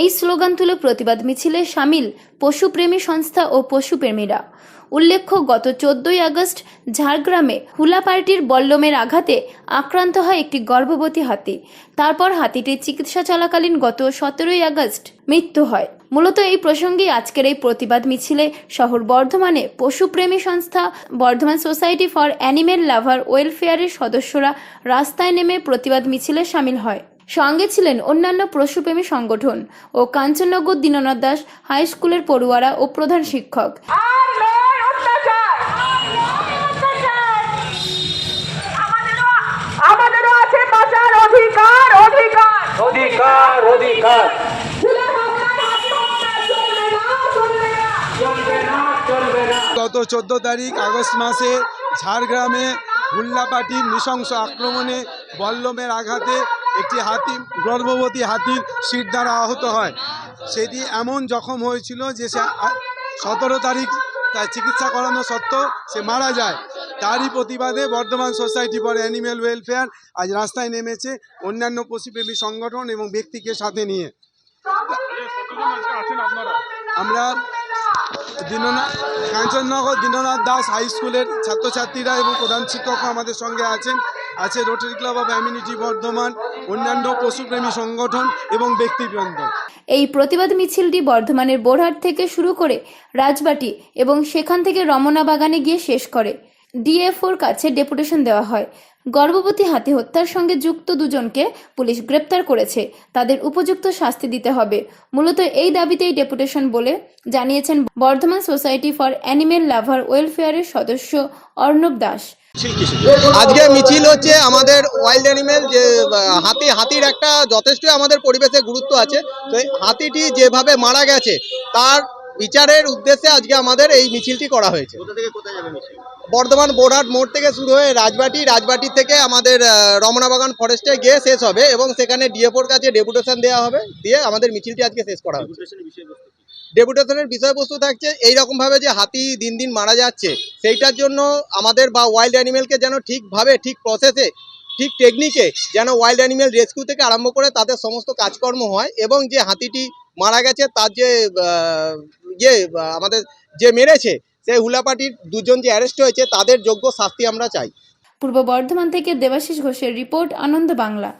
এই স্লোগান তুলে প্রতিবাদ মিছিলে সামিল পশুপ্রেমী সংস্থা ও পশুপ্রেমীরা। উল্লেখ্য, গত চোদ্দই আগস্ট ঝাড়গ্রামে হুলা পার্টির বল্লমের আঘাতে আক্রান্ত হয় একটি গর্ভবতী হাতি। তারপর হাতিটির চিকিৎসা চলাকালীন গত সতেরোই আগস্ট মৃত্যু হয়। মূলত এই প্রসঙ্গে আজকের এই প্রতিবাদ মিছিলে শহর বর্ধমানে পশুপ্রেমী সংস্থা, Bardhaman society for animal lover ওয়েলফেয়ারের সদস্যরা রাস্তায় নেমে প্রতিবাদ মিছিলে সামিল হয়। সঙ্গে ছিলেন অন্যান্য পশুপ্রেমী সংগঠন ও কাঞ্চননগর দীননাথ দাস হাই স্কুলের পড়ুয়ারা ও প্রধান শিক্ষক। আর নয় অত্যাচার। আমাদেরও আমাদেরও আছে বাঁচার অধিকার অধিকার। অধিকার অধিকার। ভুলে ভাবনার হাতি হত্যা চলবে না চলবে না চলবে না চলবে না গত চোদ্দ তারিখ আগস্ট মাসে ঝাড়গ্রামে হুল্লাপাটির নৃশংস আক্রমণে বল্লমের আঘাতে একটি হাতি, গর্ভবতী হাতির শির দ্বারা আহত হয়। সেটি এমন জখম হয়েছিল যে সে সতেরো তারিখ তার চিকিৎসা করানো সত্ত্বেও সে মারা যায়। তারই প্রতিবাদে Bardhaman society for animal welfare আজ রাস্তায় নেমেছে অন্যান্য পশুপ্রেমী সংগঠন এবং ব্যক্তিকে সাথে নিয়ে। আমরা দীননাথ কাঞ্চননগর দীননাথ দাস হাই স্কুলের ছাত্রছাত্রীরা এবং প্রধান শিক্ষকও আমাদের সঙ্গে আছেন। আছে Rotary club of amenity Bardhaman, অন্যান্য পশুপ্রেমী সংগঠন এবং ব্যক্তিবৃন্দ। এই প্রতিবাদ মিছিলটি বর্ধমানের বোরহাট থেকে শুরু করে রাজবাটি এবং সেখান থেকে রমনা বাগানে গিয়ে শেষ করে। ডিএফওর কাছে ডেপুটেশন দেওয়া হয়। গর্ভবতী হাতি হত্যার সঙ্গে যুক্ত দুজনকে পুলিশ গ্রেপ্তার করেছে। তাদের উপযুক্ত শাস্তি দিতে হবে। মূলত এই দাবিতেই ডেপুটেশন বলে জানিয়েছেন Bardhaman society for animal lover ওয়েলফেয়ারের সদস্য অর্ণব দাস। আজকে মিছিল হচ্ছে আমাদের ওয়াইল্ড অ্যানিমেল যে হাতি, হাতির একটা যথেষ্টই আমাদের পরিবেশে গুরুত্ব আছে। তো হাতিটি যেভাবে মারা গেছে, তার বিচারের উদ্দেশ্যে আজকে আমাদের এই মিছিলটি করা হয়েছে। বর্ধমান বোরহাট মোড় থেকে শুরু হয়ে রাজবাটি রাজবাটি থেকে আমাদের রমনাবাগান ফরেস্টে গিয়ে শেষ হবে এবং সেখানে ডিএফওর কাছে ডেপুটেশন দেওয়া হবে দিয়ে আমাদের মিছিলটি আজকে শেষ করা হবে ডেপুটেশনের বিষয়বস্তু থাকছে এইরকম ভাবে যে হাতি দিন দিন মারা যাচ্ছে সেইটার জন্য আমাদের বা ওয়াইল্ড অ্যানিমেলকে যেন ঠিকভাবে ঠিক প্রসেসে ঠিক টেকনিকে যেন ওয়াইল্ড অ্যানিমেল রেস্কিউ থেকে আরম্ভ করে তাদের সমস্ত কাজকর্ম হয় এবং যে হাতিটি মারা গেছে, তার যে ইয়ে আমাদের যে মেরেছে, সেই হুলাপাটির দুজন যে অ্যারেস্ট হয়েছে, তাদের যোগ্য শাস্তি আমরা চাই। পূর্ব বর্ধমান থেকে দেবাশিস ঘোষের রিপোর্ট আনন্দ বাংলা।